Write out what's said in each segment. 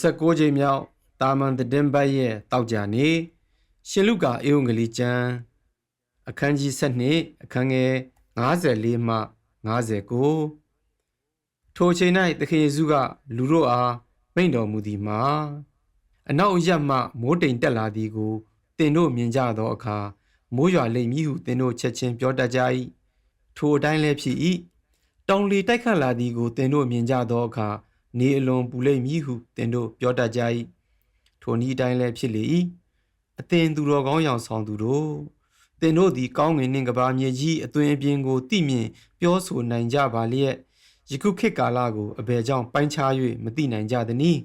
29ချိန်မြောက်တာမန်သတင်းပတ်ရဲ့တောက်ကြနေရှင်လုကာအေဝံဂေလိကျမ်းအခန်းကြီး7အခန်းငယ်54မှ59ထိုအချိန်၌သခင်ယေရှုက လူတို့အားမိန့်တော်မူသည်မှာအနောက်အရပ်မှမိုးတိမ်တက်လာသည်ကိုသင်တို့မြင်ကြသောအခါမိုးရွာလိမ့်မည်ဟုသင်တို့ချက်ချင်းပြောတတ်ကြ၏ထိုအတိုင်းလည်းဖြစ်၏တောင်လေတိုက်ခတ်လာသည်ကိုသင်တို့မြင်ကြသောအခါ နေအလွန်ပူလိမ့်မည်ဟုသင်တို့ပြောတတ်ကြ၏ထိုနည်းအတိုင်းလည်းဖြစ်လေ၏အသင်သူတော်ကောင်းရောင်ဆောင်သူတို့သင်တို့သည်ကောင်းငင်နှင့်ကဘာမြေကြီးအသွင်အပြင်ကိုသိမြင်ပြောဆိုနိုင်ကြပါလျက်ယခုခေတ်ကာလကိုအဘယ်ကြောင့်ပိုင်းခြား၍မသိနိုင်ကြသနည်း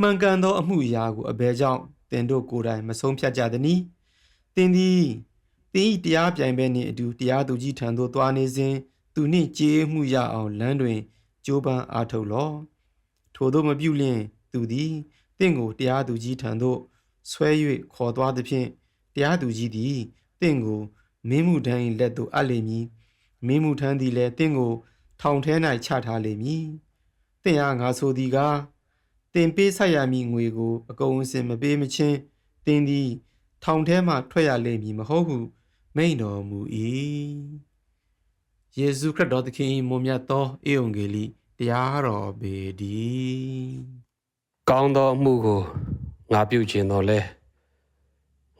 မှန်ကန်သောအမှုအရာကိုအဘယ်ကြောင့်သင်တို့ကိုယ်တိုင်မဆုံးဖြတ်ကြသနည်းသင်သည်သင်၏တရားပြိုင်ဘက်နှင့်အတူတရားသူကြီးထံသို့သွားနေစဉ်သူနှင့်ကြေးမှုရအောင်လမ်းတွင်ကြိုးပမ်းအားထုတ်လော့ ထိုသို့မပြုလျင်သူသည်တင့်ကိုတရားသူကြီးထံသို့ဆွဲ၍ခေါ်သွားသဖြင့်တရားသူကြီးသည်တင့်ကိုမင်းမှုထမ်း၏လက်သို့အပ်လိမ့်မည်မင်းမှုထမ်းသည်လည်းတင့်ကို ထောင်ထဲ၌ချထားလိမ့်မည်တင့်အားငါဆိုသည်ကားတင်ပေးဆက်ရမည်ငွေကို အကုန်အစင်မပေးမချင်းတင်သည် ထောင်ထဲမှထွက်ရလိမ့်မည်မဟုတ်ဟုမိန့်တော်မူ၏ယေရှုခရစ်တော်သခင်၏မွန်မြတ်သောဧဝံဂေလိ တရားတော်ပေတည်းကောင်းသောအမှုကိုငါပြုခြင်းတော့လဲ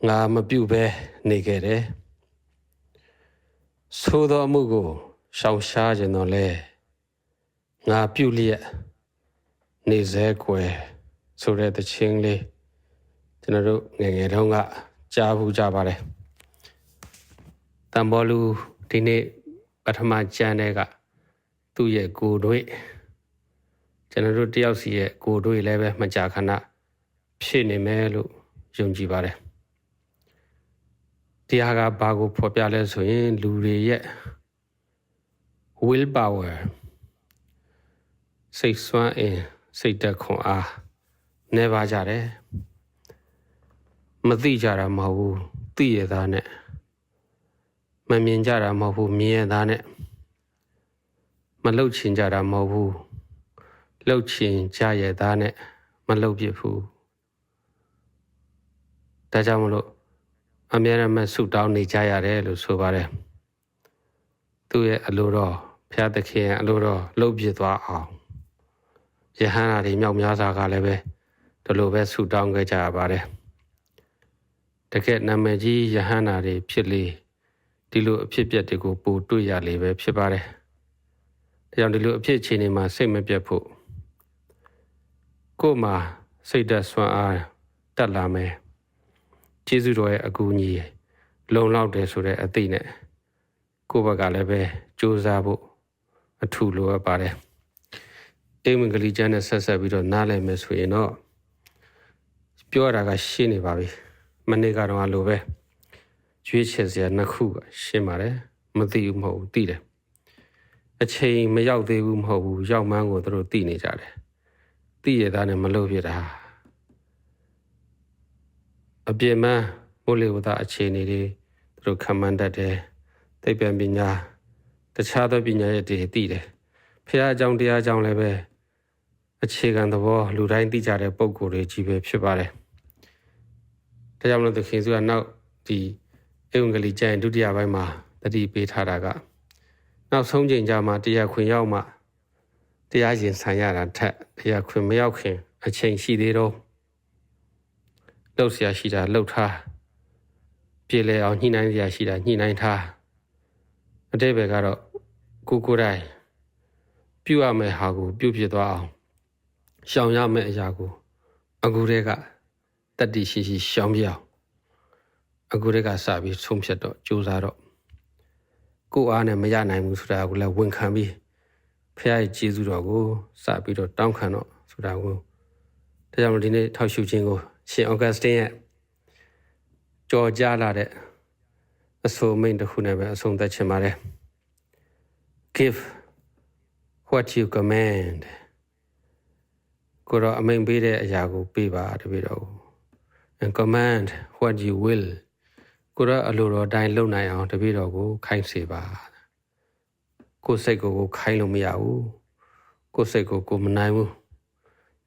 ငါမပြုဘဲနေခဲ့တယ်ဆိုသောအမှုကိုရှောင်ရှားခြင်းတော့လဲငါပြုလျက်နေစေကွယ်ဆိုတဲ့တခြင်းလေးကျွန်တော်တို့ငယ်ငယ်တုန်းကကြားဘူးကြပါတယ်တံဘောလူဒီနေ့ပထမကျမ်းတဲ့က သူ့ရဲ့ကိုယ်တွေ့ကျွန်တော်တို့တယောက်စီရဲ့ကိုယ်တွေ့လည်းပဲမကြာခဏဖြစ်နေမယ်လို့ယုံကြည်ပါတယ်တရားကဘာကိုဖော်ပြလဲဆိုရင်လူတွေရဲ့ will power စိတ်ဆွမ်းအင်စိတ်တက်ခွန်အားနေပါကြတယ်မသိကြတာမဟုတ်ဘူးသိရသားနဲ့မမြင်ကြတာမဟုတ်ဘူးမြင်ရသားနဲ့မ လှုပ်ချင်ကြတာမဟုတ်ဘူးလှုပ်ချင်ကြရဲ့သားနဲ့မလှုပ်ပြဘူးဒါကြောင့်မလို့အများရမဆုတောင်းနေကြရတယ်လို့ဆိုပါတယ်သူ့ရဲ့အလိုတော်ဖျားသခင်ရဲ့အလိုတော်လှုပ်ပြသွားအောင်ယဟန္တာတွေမြောက်များစွာကလည်းပဲဒီလိုပဲဆုတောင်းခဲ့ကြရပါတယ်တကယ်နာမည်ကြီးယဟန္တာတွေဖြစ်လေဒီလိုအဖြစ်အပျက်တွေကိုပို့တွေ့ရလေပဲဖြစ်ပါတယ် ဒါကြောင့်ဒီလိုအဖြစ်အခြေအနေမှာစိတ်မပြတ်ဖို့ကိုယ်မှာစိတ်သက်ဆွမ်းအားတက်လာမယ်ကျေးဇူးတော်ရဲ့အကူအညီလုံလောက်တယ်ဆိုတဲ့အသိနဲ့ကိုယ့်ဘက်ကလည်းပဲစူးစမ်းဖို့အထူးလိုအပ်ပါတယ်အိမ်မင်္ဂလိကျမ်းနဲ့ဆက်ဆက်ပြီးတော့နားလည်မယ်ဆိုရင်တော့ပြောရတာကရှင်းနေပါပြီမနေ့ကတော့အလိုပဲရွေးချယ်စရာနှစ်ခုကရှင်းပါတယ်မသိဘူးမဟုတ်ဘူးသိတယ် အချိန်မရောက်သေးဘူးမဟုတ်ဘူးရောက်မှန်းကိုသူတို့သိနေကြတယ်သိရတာနဲ့မလုပ်ပြတာအပြင်းမမိုးလေဝသအခြေအနေတွေသူတို့ခံမှန်းတတ်တယ်သိပ္ပံပညာတခြားသောပညာရဲ့တည်သိတယ်ဖះအကြောင်းတရားအကြောင်းလည်းပဲအခြေခံသဘောလူတိုင်းသိကြတဲ့ပုံကိုယ်တွေကြီးပဲဖြစ်ပါတယ်ဒါကြောင့်မလို့သခင်စုကနောက်ဒီဧဝံဂေလိကျမ်းဒုတိယပိုင်းမှာတတိပေးထားတာက နောက်ဆုံးချိန်ကြမှာတရားခွင်ရောက်မှတရားရင်ဆိုင်ရတာထက်တရားခွင်မရောက်ခင် အချိန်ရှိသေးတော့လှုပ်ရှားရှိတာလှုပ်ထားပြေလဲအောင်ညှိနှိုင်းစရာရှိတာညှိနှိုင်းထားအတိတ်ဘယ်ကတော့ကိုကိုယ်တိုင်ပြုရမယ့်ဟာကို ပြုဖြစ်သွားအောင်ရှောင်ရမယ့်အရာကိုအခုတည်းကတတိရှိရှိရှောင်ပြအောင်အခုတည်းကစပြီးဆုံးဖြတ်တော့ကြိုးစားတော့ ကိုအားနဲ့မရနိုင်ဘူးဆိုတာကိုလည်းဝန်ခံပြီးဖခင်ရဲ့ကျေးဇူးတော်ကိုစပြီးတော့တောင်းခံတော့ဆိုတာကိုဒါကြောင့်ဒီနေ့ထောက်ရှုခြင်းကိုရှင်အော်ဂတ်စတင်ရဲ့ကြော်ကြားလာတဲ့အဆိုမိန်တစ်ခုနဲ့ပဲအဆုံးသတ်ချင်ပါတယ် give what you command ကိုတော့အမိန်ပေးတဲ့အရာကိုပေးပါတပည့်တော် and command what you will ကိုတော့အလိုတော်တိုင်းလုပ်နိုင်အောင်တပည့်တော်ကိုခိုင်းစေပါကိုယ်စိတ်ကိုကိုခိုင်းလို့မရဘူးကိုယ်စိတ်ကိုကိုမနိုင်ဘူး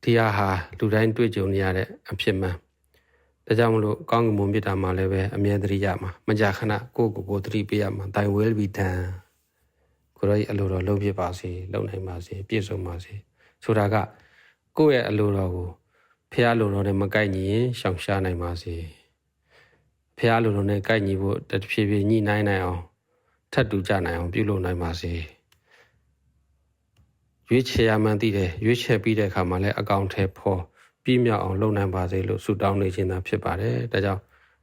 ဒီဟာဟာလူတိုင်းတွေ့ကြုံနေရတဲ့အဖြစ်မှန်ဒါကြောင့်မလို့ကောင်းကင်ဘုံမြတ်တာမှာလည်းပဲအမြဲတမ်းရမှာမကြာခဏကိုယ့်ကိုယ်ကိုယ်သတိပေးရမှာ thy will be done ကိုရောဤအလိုတော်လုပ်ဖြစ်ပါစေလုပ်နိုင်ပါစေပြည့်စုံပါစေဆိုတာကကိုယ့်ရဲ့အလိုတော်ကိုဖះလိုတော်နဲ့မကိုက်ညီရင်ရှောင်ရှားနိုင်ပါစေ ဖះလိုတော်နဲ့ကိုက်ညီဖို့တဖြည်းဖြည်းညှိနှိုင်းနိုင်အောင်ထပ်တူကြနိုင်အောင်ပြုလုပ်နိုင်ပါစေရွေးချယ်ရမှန်းသိတယ်ရွေးချယ်ပြီးတဲ့အခါမှာလည်းအကောင့်ထဲပေါ်ပြီးမြောက်အောင်လုပ်နိုင်ပါစေလို့ဆုတောင်းနေခြင်းသာဖြစ်ပါတယ်ဒါကြောင့်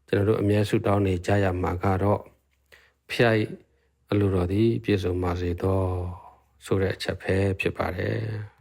ကျွန်တော်တို့အမြဲဆုတောင်းနေကြရမှာကတော့ဖះအလိုတော်သည်ပြည့်စုံပါစေတော့ဆိုတဲ့အချက်ပဲဖြစ်ပါတယ်